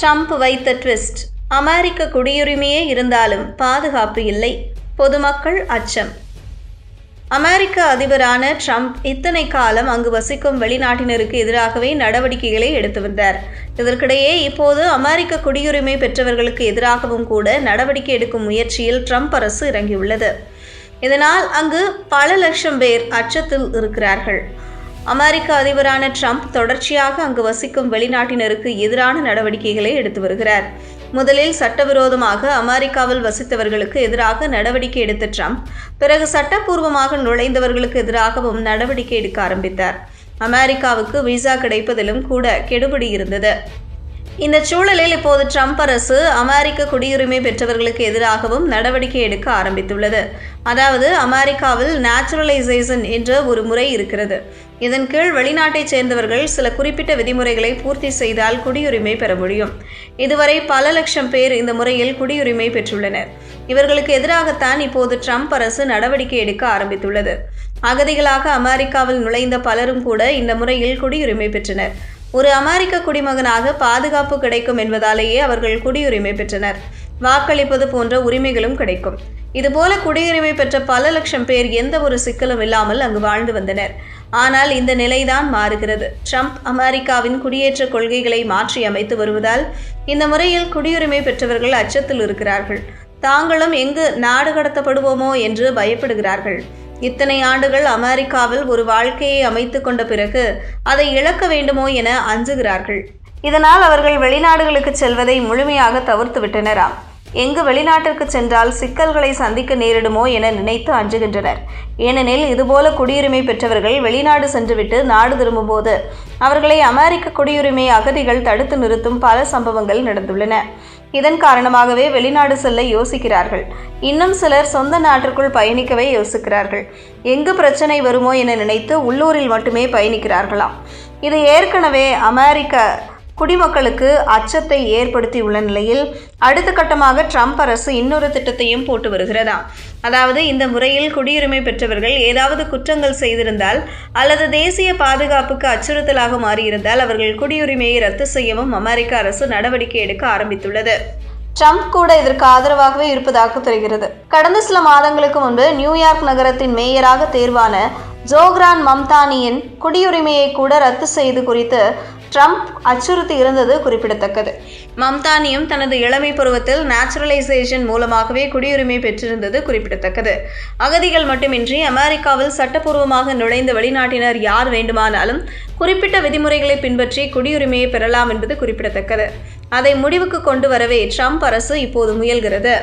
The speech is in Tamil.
ட்ரம்ப் வைத்த ட்விஸ்ட் அமெரிக்க குடியுரிமையே இருந்தாலும் பாதுகாப்பு இல்லை. பொதுமக்கள் அச்சம். அமெரிக்க அதிபரான ட்ரம்ப் இத்தனை காலம் அங்கு வசிக்கும் வெளிநாட்டினருக்கு எதிராகவே நடவடிக்கைகளை எடுத்து வந்தார். இதற்கிடையே இப்போது அமெரிக்க குடியுரிமை பெற்றவர்களுக்கு எதிராகவும் கூட நடவடிக்கை எடுக்கும் முயற்சியில் ட்ரம்ப் அரசு இறங்கியுள்ளது. இதனால் அங்கு பல லட்சம் பேர் அச்சத்தில் இருக்கிறார்கள். அமெரிக்க அதிபரான ட்ரம்ப் தொடர்ச்சியாக அங்கு வசிக்கும் வெளிநாட்டினருக்கு எதிரான நடவடிக்கைகளை எடுத்து வருகிறார். முதலில் சட்டவிரோதமாக அமெரிக்காவில் வசித்தவர்களுக்கு எதிராக நடவடிக்கை எடுத்த ட்ரம்ப் பிறகு சட்டப்பூர்வமாக நுழைந்தவர்களுக்கு எதிராகவும் நடவடிக்கை எடுக்க ஆரம்பித்தார். அமெரிக்காவுக்கு விசா கிடைப்பதிலும் கூட கெடுபிடி இருந்தது. இந்த சூழலில் இப்போது ட்ரம்ப் அரசு அமெரிக்க குடியுரிமை பெற்றவர்களுக்கு எதிராகவும் நடவடிக்கை எடுக்க ஆரம்பித்துள்ளது. அதாவது அமெரிக்காவில் நேச்சுரலைசேஷன் என்ற ஒரு முறை இருக்கிறது. இதன் கீழ் வெளிநாட்டைச் சேர்ந்தவர்கள் சில குறிப்பிட்ட விதிமுறைகளை பூர்த்தி செய்தால் குடியுரிமை பெற முடியும். இதுவரை பல லட்சம் பேர் இந்த முறையில் குடியுரிமை பெற்றுள்ளனர். இவர்களுக்கு எதிராகத்தான் இப்போது ட்ரம்ப் அரசு நடவடிக்கை எடுக்க ஆரம்பித்துள்ளது. அகதிகளாக அமெரிக்காவில் நுழைந்த பலரும் கூட இந்த முறையில் குடியுரிமை பெற்றனர். ஒரு அமெரிக்க குடிமகனாக பாதுகாப்பு கிடைக்கும் என்பதாலேயே அவர்கள் குடியுரிமை பெற்றனர். வாக்களிப்பது போன்ற உரிமைகளும் கிடைக்கும். இதுபோல குடியுரிமை பெற்ற பல லட்சம் பேர் எந்த ஒரு சிக்கலும் இல்லாமல் அங்கு வாழ்ந்து வந்தனர். ஆனால் இந்த நிலைதான் மாறுகிறது. ட்ரம்ப் அமெரிக்காவின் குடியேற்ற கொள்கைகளை மாற்றி அமைத்து வருவதால் இந்த முறையில் குடியுரிமை பெற்றவர்கள் அச்சத்தில் இருக்கிறார்கள். தாங்களும் எங்கு நாடு கடத்தப்படுவோமோ என்று பயப்படுகிறார்கள். இத்தனை ஆண்டுகள் அமெரிக்காவில் ஒரு வாழ்க்கையை அமைத்து கொண்ட பிறகு அதை இழக்க வேண்டுமோ என அஞ்சுகிறார்கள். இதனால் அவர்கள் வெளிநாடுகளுக்கு செல்வதை முழுமையாக தவிர்த்து விட்டனராம் எங்கு வெளிநாட்டிற்கு சென்றால் சிக்கல்களை சந்திக்க நேரிடுமோ என நினைத்து அஞ்சுகின்றனர். ஏனெனில் இதுபோல குடியுரிமை பெற்றவர்கள் வெளிநாடு சென்றுவிட்டு நாடு திரும்பும்போது அவர்களை அமெரிக்க குடியுரிமை அகதிகள் தடுத்து நிறுத்தும் பல சம்பவங்கள் நடந்துள்ளன. இதன் காரணமாகவே வெளிநாடு செல்ல யோசிக்கிறார்கள். இன்னும் சிலர் சொந்த நாட்டிற்குள் பயணிக்கவே யோசிக்கிறார்கள். எங்கு பிரச்சனை வருமோ என நினைத்து உள்ளூரில் மட்டுமே பயணிக்கிறார்களாம். இது ஏற்கனவே அமெரிக்க குடிமக்களுக்கு அச்சத்தை ஏற்படுத்தியுள்ள நிலையில் அடுத்த கட்டமாக ட்ரம்ப் அரசு இன்னொரு திட்டத்தையும் போட்டு வருகிறதா? அதாவது இந்த முறையில் குடியுரிமை பெற்றவர்கள் ஏதாவது குற்றங்கள் செய்திருந்தால் அல்லது தேசிய பாதுகாப்புக்கு அச்சுறுத்தலாக மாறியிருந்தால் அவர்கள் குடியுரிமையை ரத்து செய்யவும் அமெரிக்க அரசு நடவடிக்கை எடுக்க ஆரம்பித்துள்ளது. ட்ரம்ப் கூட இதற்கு ஆதரவாகவே இருப்பதாக தெரிகிறது. கடந்த சில மாதங்களுக்கு முன்பு நியூயார்க் நகரத்தின் மேயராக தேர்வான ஜோக்ரான் மம்தானியின் குடியுரிமையை கூட ரத்து செய்து குறித்து ட்ரம்ப் அச்சுறுத்தி இருந்தது குறிப்பிடத்தக்கது. மம்தானியும் தனது இளமை பருவத்தில் நேச்சுரலைசேஷன் மூலமாகவே குடியுரிமை பெற்றிருந்தது குறிப்பிடத்தக்கது. அகதிகள் மட்டுமின்றி அமெரிக்காவில் சட்டப்பூர்வமாக நுழைந்த வெளிநாட்டினர் யார் வேண்டுமானாலும் குறிப்பிட்ட விதிமுறைகளை பின்பற்றி குடியுரிமையை பெறலாம் என்பது குறிப்பிடத்தக்கது. அதை முடிவுக்கு கொண்டு வரவே ட்ரம்ப் அரசு இப்போது முயல்கிறது.